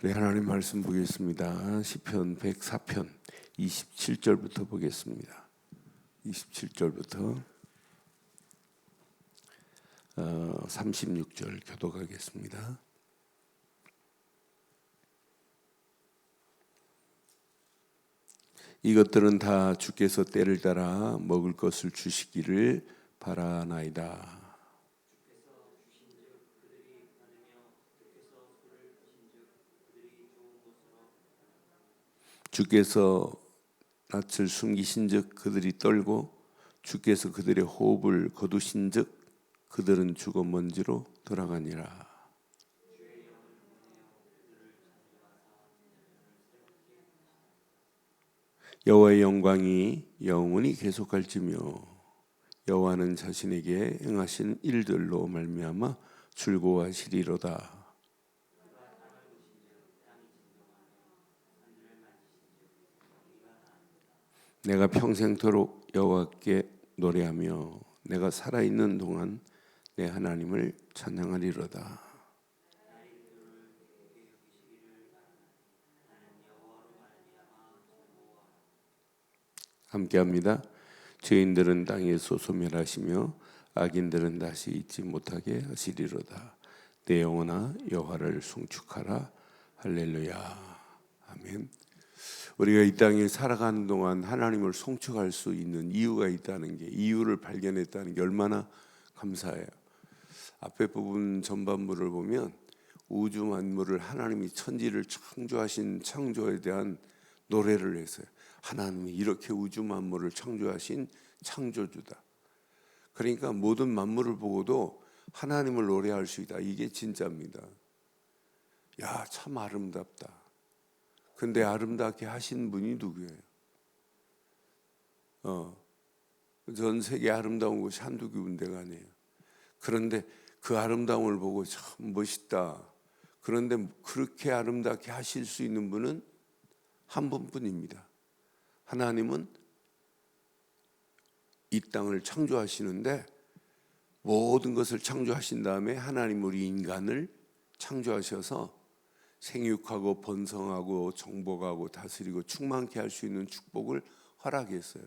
우리 하나님 말씀 보겠습니다. 시편 104편 27절부터 보겠습니다. 27절부터 어, 36절 교독하겠습니다. 이것들은 다 주께서 때를 따라 먹을 것을 주시기를 바라나이다. 주께서 낯을 숨기신즉 그들이 떨고 주께서 그들의 호흡을 거두신즉 그들은 죽어 먼지로 돌아가니라. 여호와의 영광이 영원히 계속할지며 여호와는 자신에게 행하신 일들로 말미암아 즐거워하시리로다. 내가 평생토록 여호와께 노래하며 내가 살아 있는 동안 내 하나님을 찬양하리로다. 함께합니다. 죄인들은 땅에서 소멸하시며 악인들은 다시 잊지 못하게 하시리로다. 내 영혼아 여호와를 송축하라. 할렐루야. 아멘. 우리가 이 땅에 살아가는 동안 하나님을 송축할 수 있는 이유가 있다는 게 이유를 발견했다는 게 얼마나 감사해요. 앞에 부분 전반부를 보면 우주 만물을 하나님이 천지를 창조하신 창조에 대한 노래를 했어요. 하나님이 이렇게 우주 만물을 창조하신 창조주다. 그러니까 모든 만물을 보고도 하나님을 노래할 수 있다. 이게 진짜입니다. 야, 참 아름답다. 근데 아름답게 하신 분이 누구예요? 어, 전 세계 아름다운 곳이 한두 군데가 아니에요. 그런데 그 아름다움을 보고 참 멋있다. 그런데 그렇게 아름답게 하실 수 있는 분은 한 분뿐입니다. 하나님은 이 땅을 창조하시는데 모든 것을 창조하신 다음에 하나님 우리 인간을 창조하셔서 생육하고 번성하고 정복하고 다스리고 충만케 할 수 있는 축복을 허락했어요.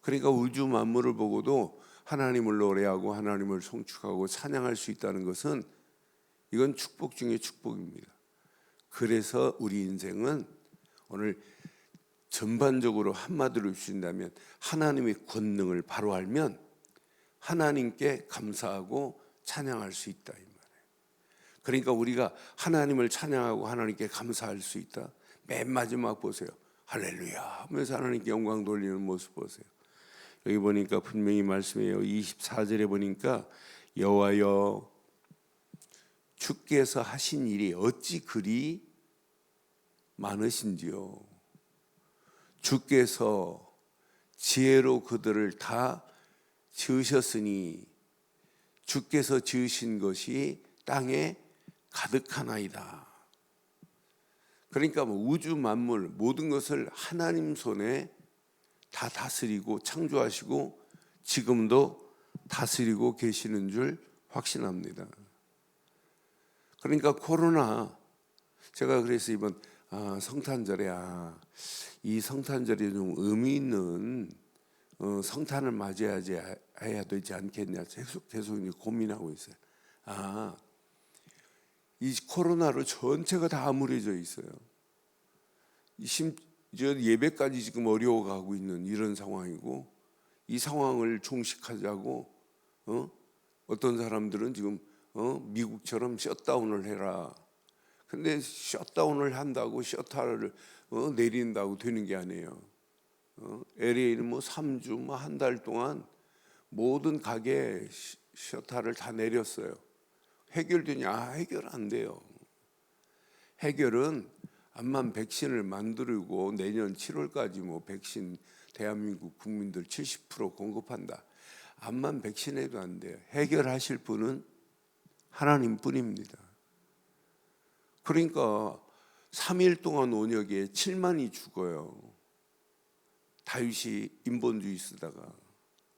그러니까 우주 만물을 보고도 하나님을 노래하고 하나님을 송축하고 찬양할 수 있다는 것은 이건 축복 중에 축복입니다. 그래서 우리 인생은 오늘 전반적으로 한마디로 주신다면 하나님의 권능을 바로 알면 하나님께 감사하고 찬양할 수 있다. 그러니까 우리가 하나님을 찬양하고 하나님께 감사할 수 있다. 맨 마지막 보세요. 할렐루야 하면서 하나님께 영광 돌리는 모습 보세요. 여기 보니까 분명히 말씀해요. 24절에 보니까 여호와여 주께서 하신 일이 어찌 그리 많으신지요. 주께서 지혜로 그들을 다 지으셨으니 주께서 지으신 것이 땅에 가득하나이다. 그러니까 뭐 우주 만물 모든 것을 하나님 손에 다 다스리고 창조하시고 지금도 다스리고 계시는 줄 확신합니다. 그러니까 코로나 제가 그래서 이번 아, 성탄절에 아, 이 성탄절이 좀 의미 있는 어, 성탄을 맞이해야지 해야 되지 않겠냐 계속 계속 고민하고 있어요. 아, 이 코로나로 전체가 다 암울해져 있어요. 심, 예배까지 지금 어려워가고 있는 이런 상황이고 이 상황을 종식하자고 어? 어떤 사람들은 지금 어? 미국처럼 셧다운을 해라. 근데 셧다운을 한다고 셔터를 어? 내린다고 되는 게 아니에요. 어? LA는 뭐 3주 뭐 한 달 동안 모든 가게 셔터를 다 내렸어요. 해결되냐? 아, 해결 안 돼요. 해결은 암만 백신을 만들고 내년 7월까지 뭐 백신 대한민국 국민들 70% 공급한다. 암만 백신해도 안 돼요. 해결하실 분은 하나님뿐입니다. 그러니까 3일 동안 온역에 7만이 죽어요. 다윗이 인본주의 쓰다가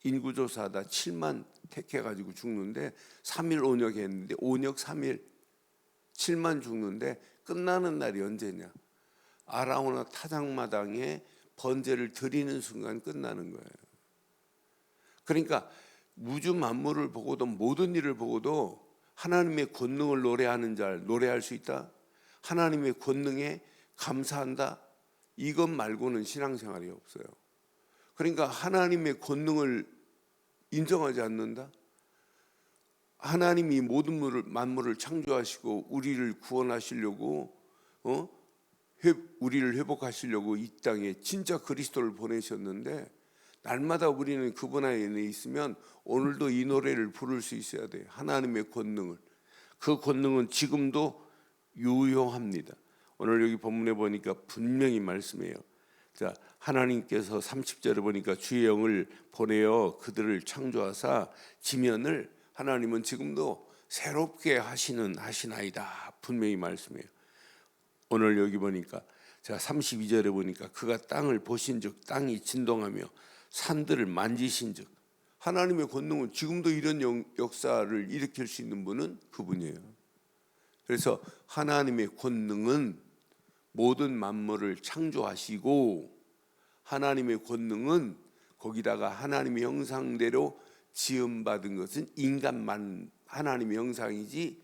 인구조사하다 7만 택해가지고 죽는데 3일 온역 했는데 온역 3일 7만 죽는데 끝나는 날이 언제냐? 아라오나 타작마당에 번제를 드리는 순간 끝나는 거예요. 그러니까 우주 만물을 보고도 모든 일을 보고도 하나님의 권능을 노래하는 자 노래할 수 있다. 하나님의 권능에 감사한다. 이것 말고는 신앙생활이 없어요. 그러니까 하나님의 권능을 인정하지 않는다. 하나님이 모든 물을, 만물을 창조하시고 우리를 구원하시려고 어? 회, 우리를 회복하시려고 이 땅에 진짜 그리스도를 보내셨는데 날마다 우리는 그분 안에 있으면 오늘도 이 노래를 부를 수 있어야 돼. 하나님의 권능을. 그 권능은 지금도 유용합니다. 오늘 여기 본문에 보니까 분명히 말씀해요. 자, 하나님께서 30절에 보니까 주의 영을 보내어 그들을 창조하사 지면을 하나님은 지금도 새롭게 하시는 하시나이다. 분명히 말씀해요. 오늘 여기 보니까 제가 32절에 보니까 그가 땅을 보신즉 땅이 진동하며 산들을 만지신즉 하나님의 권능은 지금도 이런 영- 역사를 일으킬 수 있는 분은 그분이에요. 그래서 하나님의 권능은 모든 만물을 창조하시고 하나님의 권능은 거기다가 하나님의 형상대로 지음받은 것은 인간만 하나님의 형상이지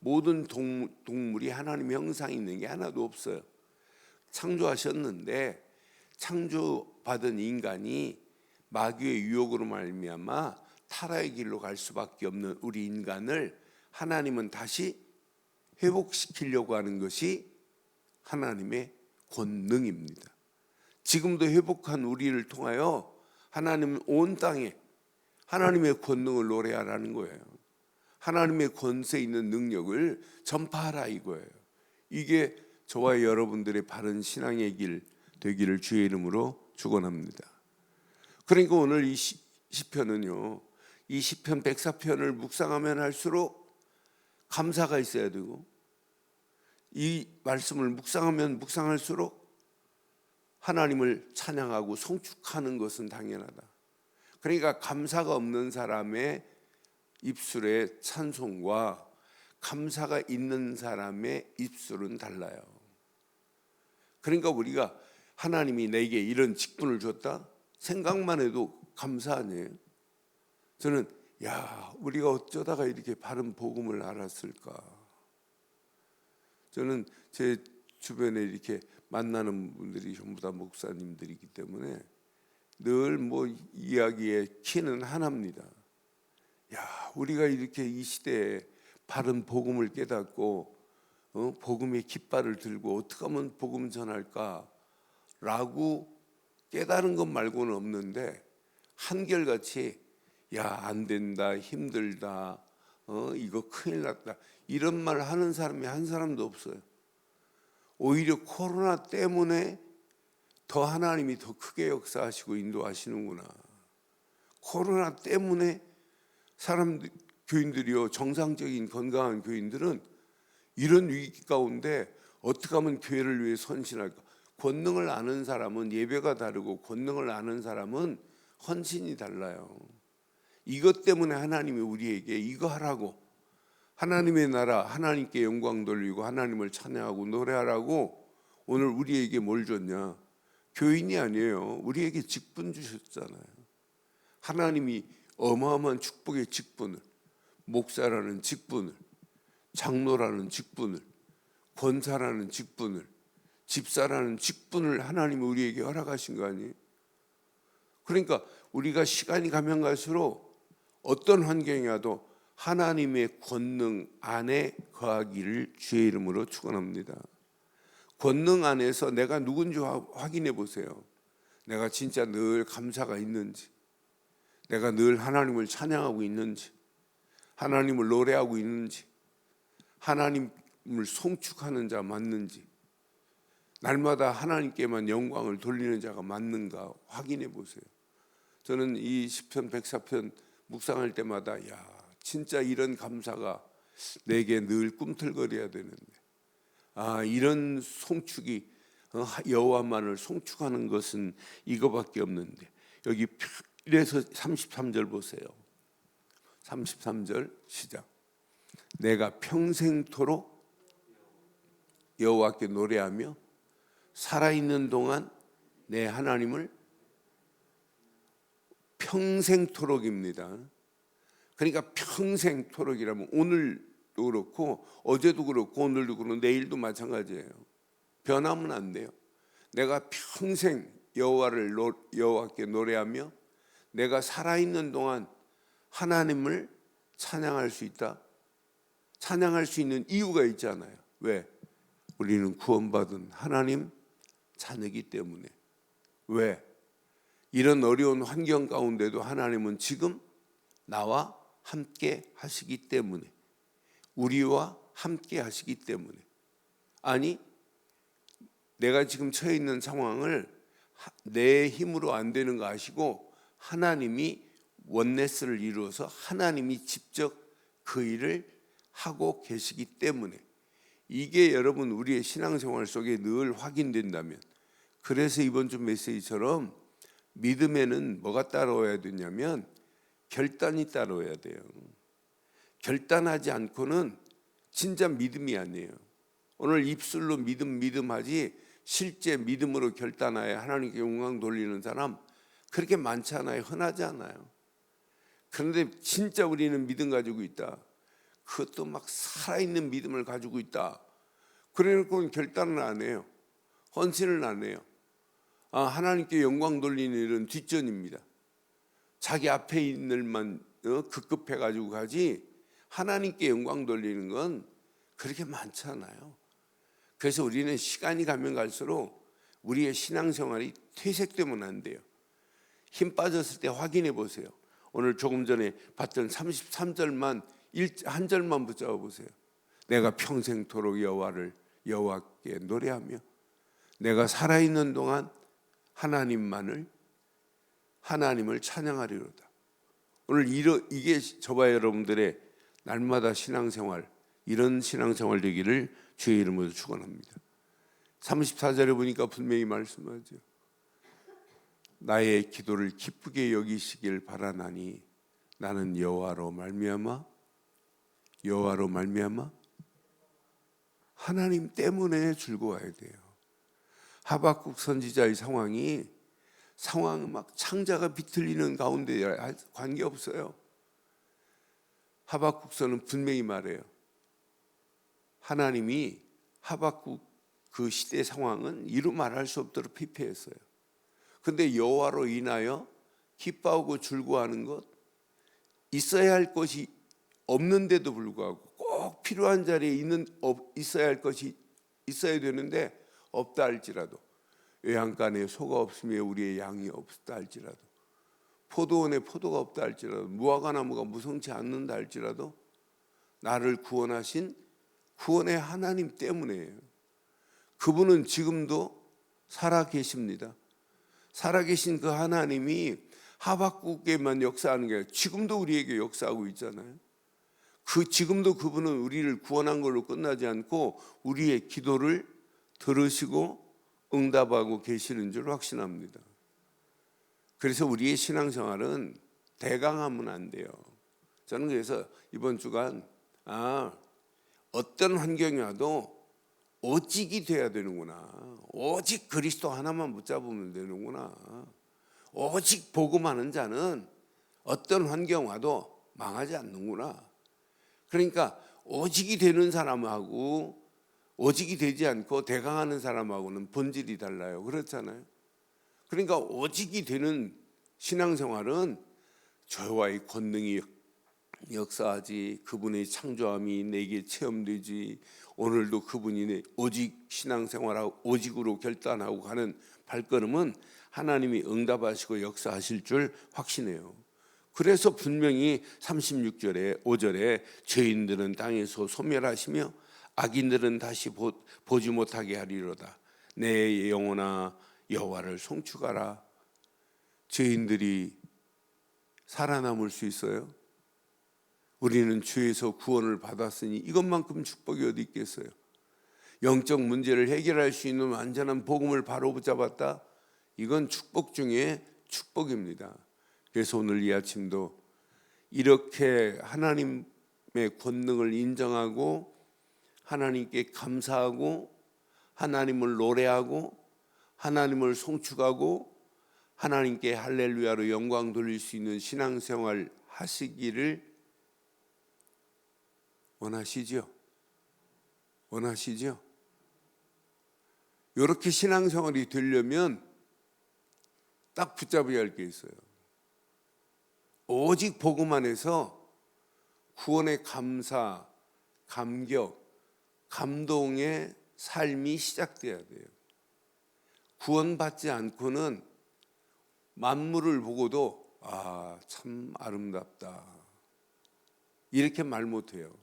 모든 동, 동물이 하나님의 형상이 있는 게 하나도 없어요. 창조하셨는데 창조받은 인간이 마귀의 유혹으로 말미암아 타락의 길로 갈 수밖에 없는 우리 인간을 하나님은 다시 회복시키려고 하는 것이 하나님의 권능입니다. 지금도 회복한 우리를 통하여 하나님은 온 땅에 하나님의 권능을 노래하라는 거예요. 하나님의 권세 있는 능력을 전파하라 이거예요. 이게 저와 여러분들의 바른 신앙의 길 되기를 주의 이름으로 축원합니다. 그러니까 오늘 이 시- 시편은요. 이 시편 104편을 묵상하면 할수록 감사가 있어야 되고 이 말씀을 묵상하면 묵상할수록 하나님을 찬양하고 송축하는 것은 당연하다. 그러니까 감사가 없는 사람의 입술의 찬송과 감사가 있는 사람의 입술은 달라요. 그러니까 우리가 하나님이 내게 이런 직분을 줬다 생각만 해도 감사 아니에요. 저는 야 우리가 어쩌다가 이렇게 바른 복음을 알았을까. 저는 제 주변에 이렇게 만나는 분들이 전부 다 목사님들이기 때문에 늘 뭐 이야기의 키는 하나입니다. 야, 우리가 이렇게 이 시대에 바른 복음을 깨닫고 어? 복음의 깃발을 들고 어떻게 하면 복음 전할까라고 깨달은 것 말고는 없는데 한결같이 야, 안 된다, 힘들다, 어, 이거 큰일 났다 이런 말 하는 사람이 한 사람도 없어요. 오히려 코로나 때문에 더 하나님이 더 크게 역사하시고 인도하시는구나. 코로나 때문에 사람 교인들이요 정상적인 건강한 교인들은 이런 위기 가운데 어떻게 하면 교회를 위해 헌신할까? 권능을 아는 사람은 예배가 다르고 권능을 아는 사람은 헌신이 달라요. 이것 때문에 하나님이 우리에게 이거 하라고 하나님의 나라 하나님께 영광 돌리고 하나님을 찬양하고 노래하라고 오늘 우리에게 뭘 줬냐? 교인이 아니에요. 우리에게 직분 주셨잖아요. 하나님이 어마어마한 축복의 직분을 목사라는 직분을 장로라는 직분을 권사라는 직분을 집사라는 직분을 하나님이 우리에게 허락하신 거 아니에요? 그러니까 우리가 시간이 가면 갈수록 어떤 환경이 와도 하나님의 권능 안에 거하기를 주의 이름으로 축원합니다. 권능 안에서 내가 누군지 화- 확인해 보세요. 내가 진짜 늘 감사가 있는지, 내가 늘 하나님을 찬양하고 있는지, 하나님을 노래하고 있는지, 하나님을 송축하는 자 맞는지, 날마다 하나님께만 영광을 돌리는 자가 맞는가 확인해 보세요. 저는 이 시편 104편 묵상할 때마다 야, 진짜 이런 감사가 내게 늘 꿈틀거려야 되는데. 아, 이런 송축이 어, 여호와만을 송축하는 것은 이거밖에 없는데. 여기 이래서 33절 보세요. 33절 시작. 내가 평생토록 여호와께 노래하며 살아 있는 동안 내 하나님을 평생토록입니다. 그러니까 평생토록이라면 오늘도 그렇고 어제도 그렇고 오늘도 그렇고 내일도 마찬가지예요. 변하면 안 돼요. 내가 평생 여호와를 노- 여호와께 노래하며 내가 살아 있는 동안 하나님을 찬양할 수 있다. 찬양할 수 있는 이유가 있잖아요. 왜? 우리는 구원받은 하나님 자녀기 때문에. 왜? 이런 어려운 환경 가운데도 하나님은 지금 나와 함께 하시기 때문에 우리와 함께 하시기 때문에 아니 내가 지금 처해 있는 상황을 하- 내 힘으로 안 되는 거 아시고 하나님이 원네스를 이루어서 하나님이 직접 그 일을 하고 계시기 때문에 이게 여러분 우리의 신앙생활 속에 늘 확인된다면 그래서 이번 주 메시지처럼 믿음에는 뭐가 따라와야 되냐면 결단이 따라와야 돼요. 결단하지 않고는 진짜 믿음이 아니에요. 오늘 입술로 믿음 믿음 하지 실제 믿음으로 결단하여 하나님께 영광 돌리는 사람 그렇게 많지 않아요. 흔하지 않아요. 그런데 진짜 우리는 믿음 가지고 있다. 그것도 막 살아있는 믿음을 가지고 있다. 그래놓고 결단을 안 해요. 헌신을 안 해요. 아, 하나님께 영광 돌리는 일은 뒷전입니다. 자기 앞에 있는 일만 어, 급급해 가지고 가지 하나님께 영광 돌리는 건 그렇게 많지 않아요. 그래서 우리는 시간이 가면 갈수록 우리의 신앙생활이 퇴색되면 안 돼요. 힘 빠졌을 때 확인해 보세요. 오늘 조금 전에 봤던 33절만 한 절만 붙잡아 보세요. 내가 평생토록 여호와를 여호와께 노래하며 내가 살아 있는 동안 하나님만을 하나님을 찬양하리로다. 오늘 이러, 이게 저와 여러분들의 날마다 신앙생활 이런 신앙생활 되기를 주의 이름으로 축원합니다. 34절에 보니까 분명히 말씀하죠. 나의 기도를 기쁘게 여기시길 바라나니 나는 여호와로 말미암아 여호와로 말미암아 하나님 때문에 즐거워야 돼요. 하박국 선지자의 상황이 상황 막 창자가 비틀리는 가운데 관계 없어요. 하박국서는 분명히 말해요. 하나님이 하박국 그 시대 상황은 이루 말할 수 없도록 피폐했어요. 근데 여호와로 인하여 기뻐하고 즐거워하는 것 있어야 할 것이 없는데도 불구하고 꼭 필요한 자리에 있는 있어야 할 것이 있어야 되는데 없다 할지라도 외양간에 소가 없으며 우리의 양이 없다 할지라도 포도원에 포도가 없다 할지라도 무화과 나무가 무성치 않는다 할지라도 나를 구원하신 구원의 하나님 때문에요. 그분은 지금도 살아 계십니다. 살아 계신 그 하나님이 하박국에만 역사하는 게 아니라 지금도 우리에게 역사하고 있잖아요. 그 지금도 그분은 우리를 구원한 걸로 끝나지 않고 우리의 기도를 들으시고 응답하고 계시는 줄 확신합니다. 그래서 우리의 신앙생활은 대강하면 안 돼요. 저는 그래서 이번 주간 아 어떤 환경이 와도 오직이 돼야 되는구나. 오직 그리스도 하나만 붙잡으면 되는구나. 오직 복음하는 자는 어떤 환경 와도 망하지 않는구나. 그러니까 오직이 되는 사람하고 오직이 되지 않고 대강하는 사람하고는 본질이 달라요. 그렇잖아요. 그러니까 오직이 되는 신앙생활은 저와의 권능이 역사하지 그분의 창조함이 내게 체험되지 오늘도 그분이 내 오직 신앙생활하고 오직으로 결단하고 가는 발걸음은 하나님이 응답하시고 역사하실 줄 확신해요. 그래서 분명히 36절에 5절에 죄인들은 땅에서 소멸하시며 악인들은 다시 보, 보지 못하게 하리로다. 내 영혼아 여호와를 송축하라. 죄인들이 살아남을 수 있어요? 우리는 주에서 구원을 받았으니 이것만큼 축복이 어디 있겠어요? 영적 문제를 해결할 수 있는 완전한 복음을 바로 붙잡았다. 이건 축복 중에 축복입니다. 그래서 오늘 이 아침도 이렇게 하나님의 권능을 인정하고 하나님께 감사하고 하나님을 노래하고 하나님을 송축하고 하나님께 할렐루야로 영광 돌릴 수 있는 신앙생활 하시기를 원하시죠? 원하시죠? 이렇게 신앙생활이 되려면 딱 붙잡아야 할 게 있어요. 오직 복음 안에서 구원의 감사, 감격, 감동의 삶이 시작돼야 돼요. 구원받지 않고는 만물을 보고도 아, 참 아름답다. 이렇게 말 못해요.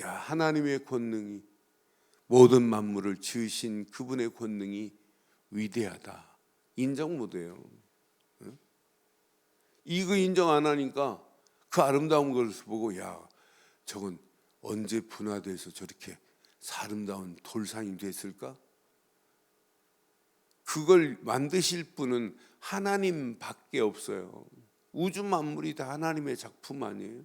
야, 하나님의 권능이 모든 만물을 지으신 그분의 권능이 위대하다. 인정 못해요. 응? 이거 인정 안 하니까 그 아름다운 것을 보고 야, 저건 언제 분화돼서 저렇게 아름다운 돌상이 됐을까? 그걸 만드실 분은 하나님밖에 없어요. 우주 만물이 다 하나님의 작품 아니에요?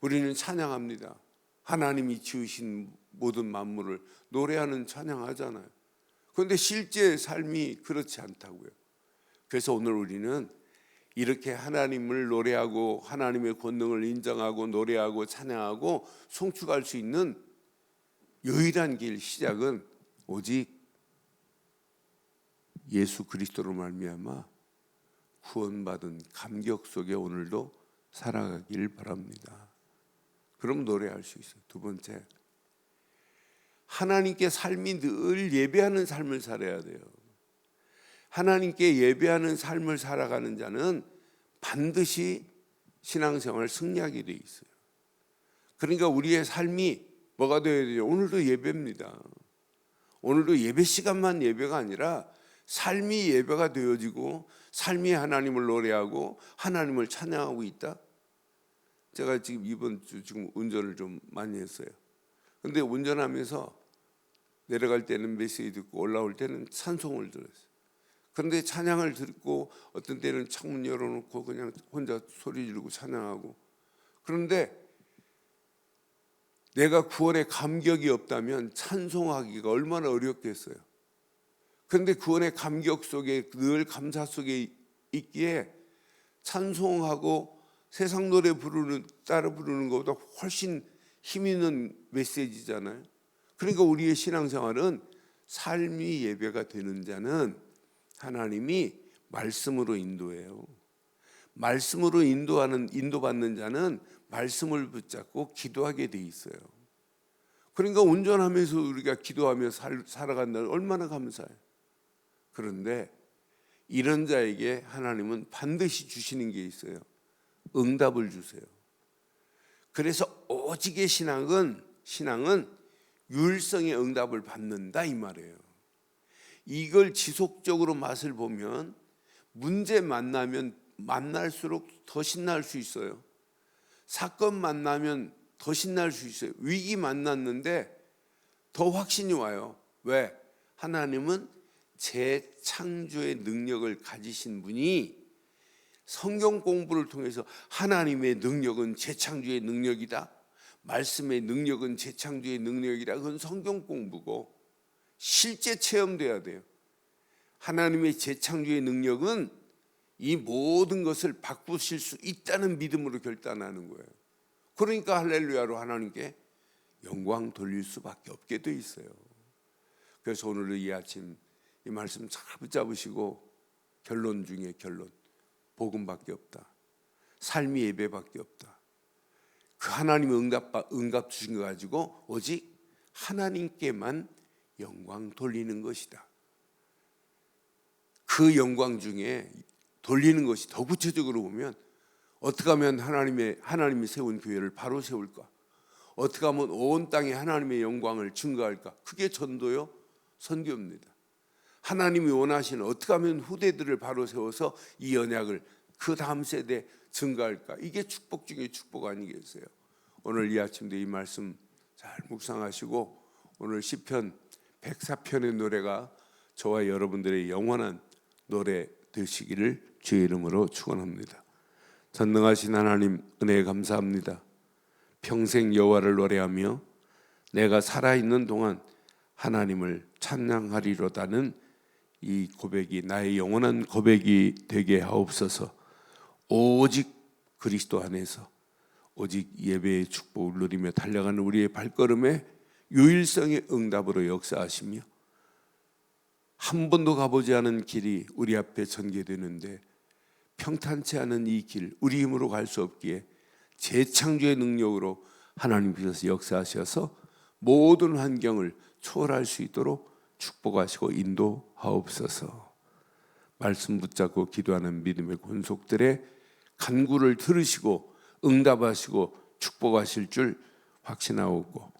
우리는 찬양합니다. 하나님이 지으신 모든 만물을 노래하는 찬양하잖아요. 그런데 실제 삶이 그렇지 않다고요. 그래서 오늘 우리는 이렇게 하나님을 노래하고 하나님의 권능을 인정하고 노래하고 찬양하고 송축할 수 있는 유일한 길 시작은 오직 예수 그리스도로 말미암아 구원받은 감격 속에 오늘도 살아가길 바랍니다. 그럼 노래할 수 있어요. 두 번째, 하나님께 삶이 늘 예배하는 삶을 살아야 돼요. 하나님께 예배하는 삶을 살아가는 자는 반드시 신앙생활 승리하게 돼 있어요. 그러니까 우리의 삶이 뭐가 되어야 돼요? 오늘도 예배입니다. 오늘도 예배 시간만 예배가 아니라 삶이 예배가 되어지고 삶이 하나님을 노래하고 하나님을 찬양하고 있다. 제가 지금 이번 주 지금 운전을 좀 많이 했어요. 근데 운전하면서 내려갈 때는 메시지 듣고 올라올 때는 찬송을 들었어요. 그런데 찬양을 듣고 어떤 때는 창문 열어놓고 그냥 혼자 소리 지르고 찬양하고 그런데 내가 구원의 감격이 없다면 찬송하기가 얼마나 어렵겠어요. 그런데 구원의 감격 속에 늘 감사 속에 있기에 찬송하고 세상 노래 부르는 따라 부르는 것보다 훨씬 힘 있는 메시지잖아요. 그러니까 우리의 신앙생활은 삶이 예배가 되는 자는 하나님이 말씀으로 인도해요. 말씀으로 인도하는 인도받는 자는 말씀을 붙잡고 기도하게 돼 있어요. 그러니까 운전하면서 우리가 기도하며 살, 살아간다는 얼마나 감사해요. 그런데 이런 자에게 하나님은 반드시 주시는 게 있어요. 응답을 주세요. 그래서 오직의 신앙은 신앙은 율성의 응답을 받는다 이 말이에요. 이걸 지속적으로 맛을 보면 문제 만나면 만날수록 더 신날 수 있어요. 사건 만나면 더 신날 수 있어요. 위기 만났는데 더 확신이 와요. 왜? 하나님은 재창조의 능력을 가지신 분이 성경 공부를 통해서 하나님의 능력은 재창조의 능력이다. 말씀의 능력은 재창조의 능력이라 그건 성경 공부고 실제 체험돼야 돼요. 하나님의 재창조의 능력은 이 모든 것을 바꾸실 수 있다는 믿음으로 결단하는 거예요. 그러니까 할렐루야로 하나님께 영광 돌릴 수밖에 없게 돼 있어요. 그래서 오늘 이 아침 이 말씀 잘 붙잡으시고 결론 중에 결론 복음밖에 없다. 삶이 예배밖에 없다. 그 하나님의 응답 응답 주신 거 가지고 오직 하나님께만 영광 돌리는 것이다. 그 영광 중에 돌리는 것이 더 구체적으로 보면 어떻게 하면 하나님의 하나님이 세운 교회를 바로 세울까? 어떻게 하면 온 땅에 하나님의 영광을 증거할까? 그게 전도요, 선교입니다. 하나님이 원하시는 어떻게 하면 후대들을 바로 세워서 이 언약을 그 다음 세대 증가할까? 이게 축복 중에 축복 아니겠어요? 오늘 이 아침도 이 말씀 잘 묵상하시고 오늘 시편 104편의 노래가 저와 여러분들의 영원한 노래 되시기를 주의 이름으로 축원합니다. 전능하신 하나님 은혜 감사합니다. 평생 여호와를 노래하며 내가 살아 있는 동안 하나님을 찬양하리로다는 이 고백이 나의 영원한 고백이 되게 하옵소서. 오직 그리스도 안에서 오직 예배의 축복을 누리며 달려가는 우리의 발걸음에 유일성의 응답으로 역사하시며 한 번도 가보지 않은 길이 우리 앞에 전개되는데 평탄치 않은 이 길 우리 힘으로 갈 수 없기에 재창조의 능력으로 하나님께서 역사하셔서 모든 환경을 초월할 수 있도록 축복하시고 인도하옵소서. 말씀 붙잡고 기도하는 믿음의 권속들의 간구를 들으시고 응답하시고 축복하실 줄 확신하오고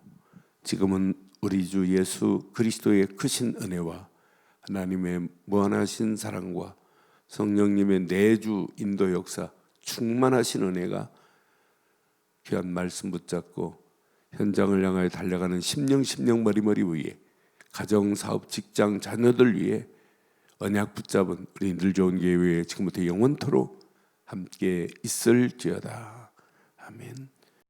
지금은 우리 주 예수 그리스도의 크신 은혜와 하나님의 무한하신 사랑과 성령님의 내주 인도 역사 충만하신 은혜가 귀한 말씀 붙잡고 현장을 향하여 달려가는 심령 심령 머리머리 위에 가정 사업 직장 자녀들 위해 언약 붙잡은 우리 늘 좋은 교회에 지금부터 영원토록 함께 있을지어다 아멘.